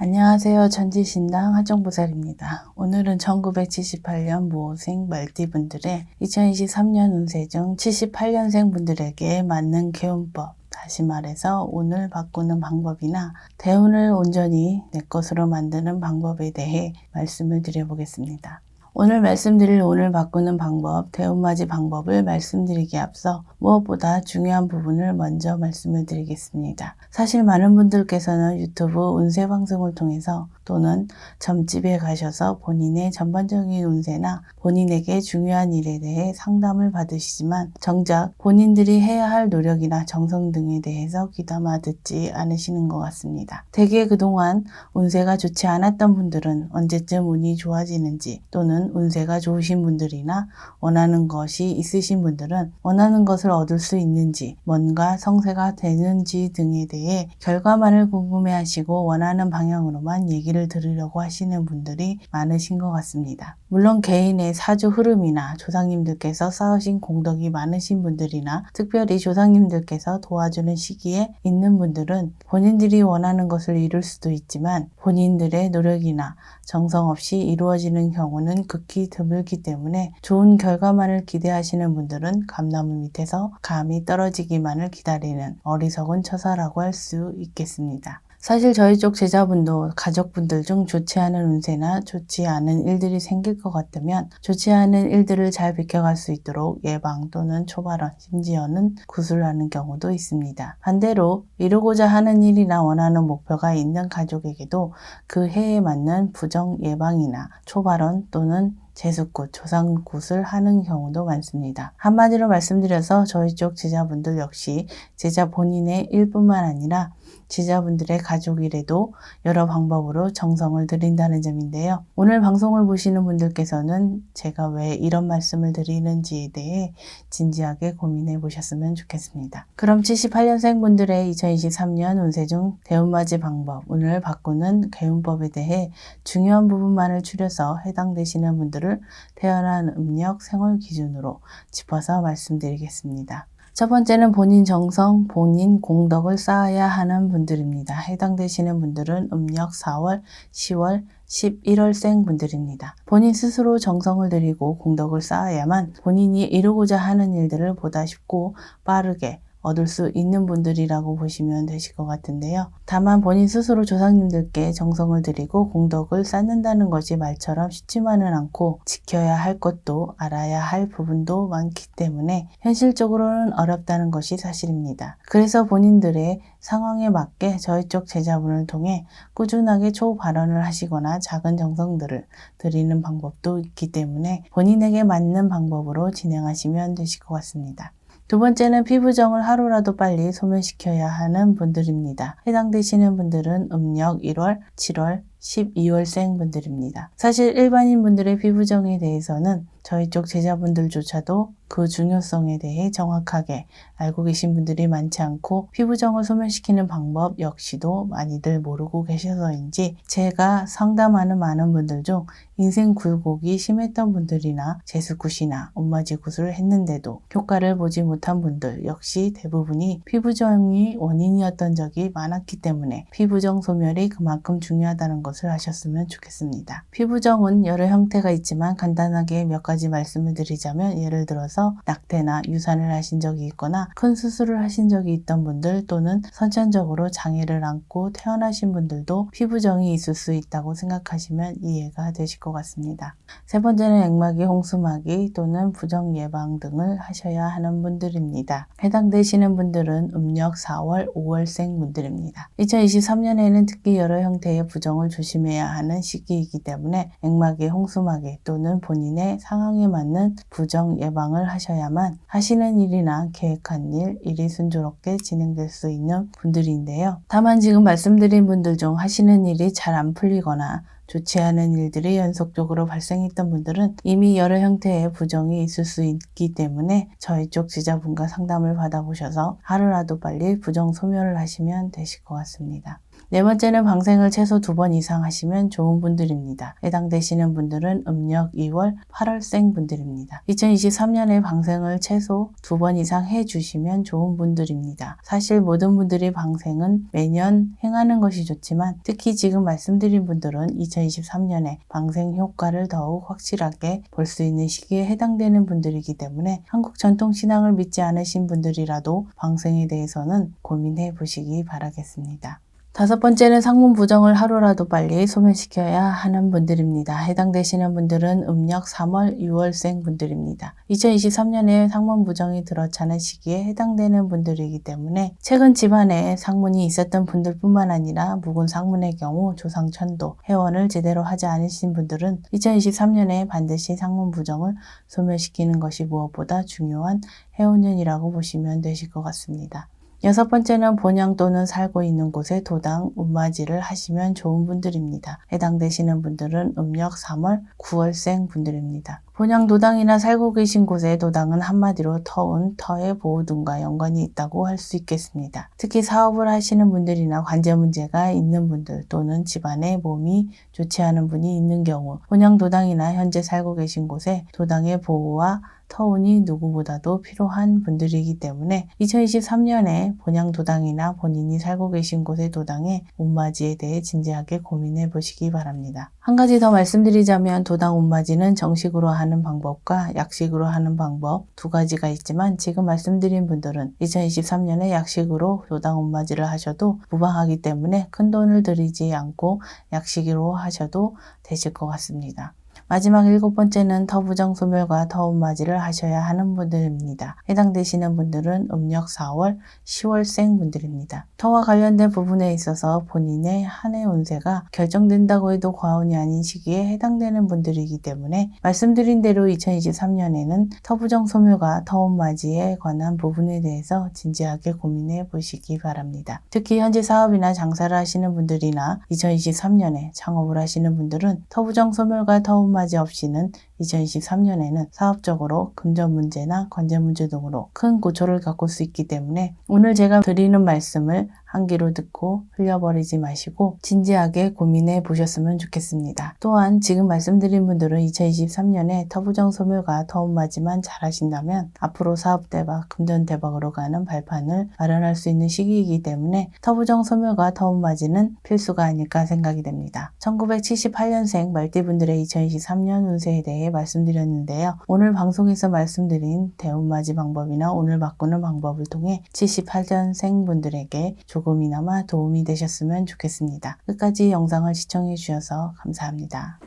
안녕하세요. 전지신당 하정보살입니다. 오늘은 1978년 모생 말띠분들의 2023년 운세 중 78년생 분들에게 맞는 개운법, 다시 말해서 운을 바꾸는 방법이나 대운을 온전히 내 것으로 만드는 방법에 대해 말씀을 드려보겠습니다. 오늘 말씀드릴 운을 바꾸는 방법, 대운맞이 방법을 말씀드리기에 앞서 무엇보다 중요한 부분을 먼저 말씀을 드리겠습니다. 사실 많은 분들께서는 유튜브 운세 방송을 통해서 또는 점집에 가셔서 본인의 전반적인 운세나 본인에게 중요한 일에 대해 상담을 받으시지만 정작 본인들이 해야 할 노력이나 정성 등에 대해서 귀담아 듣지 않으시는 것 같습니다. 대개 그동안 운세가 좋지 않았던 분들은 언제쯤 운이 좋아지는지 또는 운세가 좋으신 분들이나 원하는 것이 있으신 분들은 원하는 것을 얻을 수 있는지 뭔가 성세가 되는지 등에 대해 결과만을 궁금해 하시고 원하는 방향으로만 얘기를 들으려고 하시는 분들이 많으신 것 같습니다. 물론 개인의 사주 흐름이나 조상님들께서 쌓으신 공덕이 많으신 분들이나 특별히 조상님들께서 도와주는 시기에 있는 분들은 본인들이 원하는 것을 이룰 수도 있지만 본인들의 노력이나 정성 없이 이루어지는 경우는 극히 드물기 때문에 좋은 결과만을 기대하시는 분들은 감나무 밑에서 감이 떨어지기만을 기다리는 어리석은 처사라고 할 수 있겠습니다. 사실 저희 쪽 제자분도 가족분들 중 좋지 않은 운세나 좋지 않은 일들이 생길 것 같다면 좋지 않은 일들을 잘 비켜갈 수 있도록 예방 또는 초발언 심지어는 구술하는 경우도 있습니다. 반대로 이루고자 하는 일이나 원하는 목표가 있는 가족에게도 그 해에 맞는 부정 예방이나 초발언 또는 제수굿, 조상굿을 하는 경우도 많습니다. 한마디로 말씀드려서 저희 쪽 제자분들 역시 제자 본인의 일뿐만 아니라 지자분들의 가족이라도 여러 방법으로 정성을 드린다는 점인데요. 오늘 방송을 보시는 분들께서는 제가 왜 이런 말씀을 드리는지에 대해 진지하게 고민해 보셨으면 좋겠습니다. 그럼 78년생 분들의 2023년 운세 중 대운맞이 방법, 운을 바꾸는 개운법에 대해 중요한 부분만을 추려서 해당되시는 분들을 태어난 음력 생월 기준으로 짚어서 말씀드리겠습니다. 첫 번째는 본인 정성, 본인 공덕을 쌓아야 하는 분들입니다. 해당되시는 분들은 음력 4월, 10월, 11월생 분들입니다. 본인 스스로 정성을 들이고 공덕을 쌓아야만 본인이 이루고자 하는 일들을 보다 쉽고 빠르게 얻을 수 있는 분들이라고 보시면 되실 것 같은데요. 다만 본인 스스로 조상님들께 정성을 들이고 공덕을 쌓는다는 것이 말처럼 쉽지만은 않고 지켜야 할 것도 알아야 할 부분도 많기 때문에 현실적으로는 어렵다는 것이 사실입니다. 그래서 본인들의 상황에 맞게 저희 쪽 제자분을 통해 꾸준하게 초발언을 하시거나 작은 정성들을 드리는 방법도 있기 때문에 본인에게 맞는 방법으로 진행하시면 되실 것 같습니다. 두 번째는 피부정을 하루라도 빨리 소멸시켜야 하는 분들입니다. 해당되시는 분들은 음력 1월, 7월, 12월생 분들입니다. 사실 일반인 분들의 피부정에 대해서는 저희 쪽 제자분들조차도 그 중요성에 대해 정확하게 알고 계신 분들이 많지 않고 피부정을 소멸시키는 방법 역시도 많이들 모르고 계셔서인지 제가 상담하는 많은 분들 중 인생 굴곡이 심했던 분들이나 재수굿이나 엄마지 굿을 했는데도 효과를 보지 못한 분들 역시 대부분이 피부정이 원인이었던 적이 많았기 때문에 피부정 소멸이 그만큼 중요하다는 것을 아셨으면 좋겠습니다. 피부정은 여러 형태가 있지만 간단하게 몇 가지 말씀을 드리자면 예를 들어서 낙태나 유산을 하신 적이 있거나 큰 수술을 하신 적이 있던 분들 또는 선천적으로 장애를 안고 태어나신 분들도 피부정이 있을 수 있다고 생각하시면 이해가 되실 것 같습니다. 세 번째는 액막이 홍수막이 또는 부정 예방 등을 하셔야 하는 분들입니다. 해당되시는 분들은 음력 4월, 5월생 분들입니다. 2023년에는 특히 여러 형태의 부정을 조심해야 하는 시기이기 때문에 액막이 홍수막이 또는 본인의 상황에 맞는 부정 예방을 하셔야만 하시는 일이나 계획한 일, 일이 순조롭게 진행될 수 있는 분들인데요. 다만 지금 말씀드린 분들 중 하시는 일이 잘 안 풀리거나 좋지 않은 일들이 연속적으로 발생했던 분들은 이미 여러 형태의 부정이 있을 수 있기 때문에 저희 쪽 지자분과 상담을 받아보셔서 하루라도 빨리 부정 소멸을 하시면 되실 것 같습니다. 네 번째는 방생을 최소 두 번 이상 하시면 좋은 분들입니다. 해당되시는 분들은 음력 2월, 8월생 분들입니다. 2023년에 방생을 최소 두 번 이상 해주시면 좋은 분들입니다. 사실 모든 분들이 방생은 매년 행하는 것이 좋지만 특히 지금 말씀드린 분들은 2023년에 방생 효과를 더욱 확실하게 볼 수 있는 시기에 해당되는 분들이기 때문에 한국 전통 신앙을 믿지 않으신 분들이라도 방생에 대해서는 고민해 보시기 바라겠습니다. 다섯 번째는 상문 부정을 하루라도 빨리 소멸시켜야 하는 분들입니다. 해당되시는 분들은 음력 3월, 6월생 분들입니다. 2023년에 상문 부정이 들어차는 시기에 해당되는 분들이기 때문에 최근 집안에 상문이 있었던 분들뿐만 아니라 묵은 상문의 경우 조상 천도, 회원을 제대로 하지 않으신 분들은 2023년에 반드시 상문 부정을 소멸시키는 것이 무엇보다 중요한 해운년이라고 보시면 되실 것 같습니다. 여섯 번째는 본향 또는 살고 있는 곳에 도당, 운마지를 하시면 좋은 분들입니다. 해당되시는 분들은 음력 3월, 9월생 분들입니다. 본향 도당이나 살고 계신 곳에 도당은 한마디로 터운, 터의 보호등과 연관이 있다고 할 수 있겠습니다. 특히 사업을 하시는 분들이나 관제 문제가 있는 분들 또는 집안에 몸이 좋지 않은 분이 있는 경우 본향 도당이나 현재 살고 계신 곳에 도당의 보호와 터운이 누구보다도 필요한 분들이기 때문에 2023년에 본향 도당이나 본인이 살고 계신 곳의 도당의 옷맞이에 대해 진지하게 고민해 보시기 바랍니다. 한 가지 더 말씀드리자면 도당 옷맞이는 정식으로 하는 방법과 약식으로 하는 방법 두 가지가 있지만 지금 말씀드린 분들은 2023년에 약식으로 도당 옷맞이를 하셔도 무방하기 때문에 큰 돈을 들이지 않고 약식으로 하셔도 되실 것 같습니다. 마지막 일곱 번째는 터부정 소멸과 터운맞이를 하셔야 하는 분들입니다. 해당되시는 분들은 음력 4월, 10월생 분들입니다. 터와 관련된 부분에 있어서 본인의 한 해 운세가 결정된다고 해도 과언이 아닌 시기에 해당되는 분들이기 때문에 말씀드린 대로 2023년에는 터부정 소멸과 터운맞이에 관한 부분에 대해서 진지하게 고민해 보시기 바랍니다. 특히 현재 사업이나 장사를 하시는 분들이나 2023년에 창업을 하시는 분들은 터부정 소멸과 터운 맞이 없이는 2023년에는 사업적으로 금전 문제나 관제 문제 등으로 큰 고초를 겪을 수 있기 때문에 오늘 제가 드리는 말씀을 한 귀로 듣고 흘려버리지 마시고 진지하게 고민해 보셨으면 좋겠습니다. 또한 지금 말씀드린 분들은 2023년에 터부정 소멸과 터운맞이만 잘 하신다면 앞으로 사업 대박, 금전 대박으로 가는 발판을 마련할 수 있는 시기이기 때문에 터부정 소멸과 터운맞이는 필수가 아닐까 생각이 됩니다. 1978년생 말띠분들의 2023년 운세에 말씀드렸는데요. 오늘 방송에서 말씀드린 대운맞이 방법이나 오늘 바꾸는 방법을 통해 78년생 분들에게 조금이나마 도움이 되셨으면 좋겠습니다. 끝까지 영상을 시청해 주셔서 감사합니다.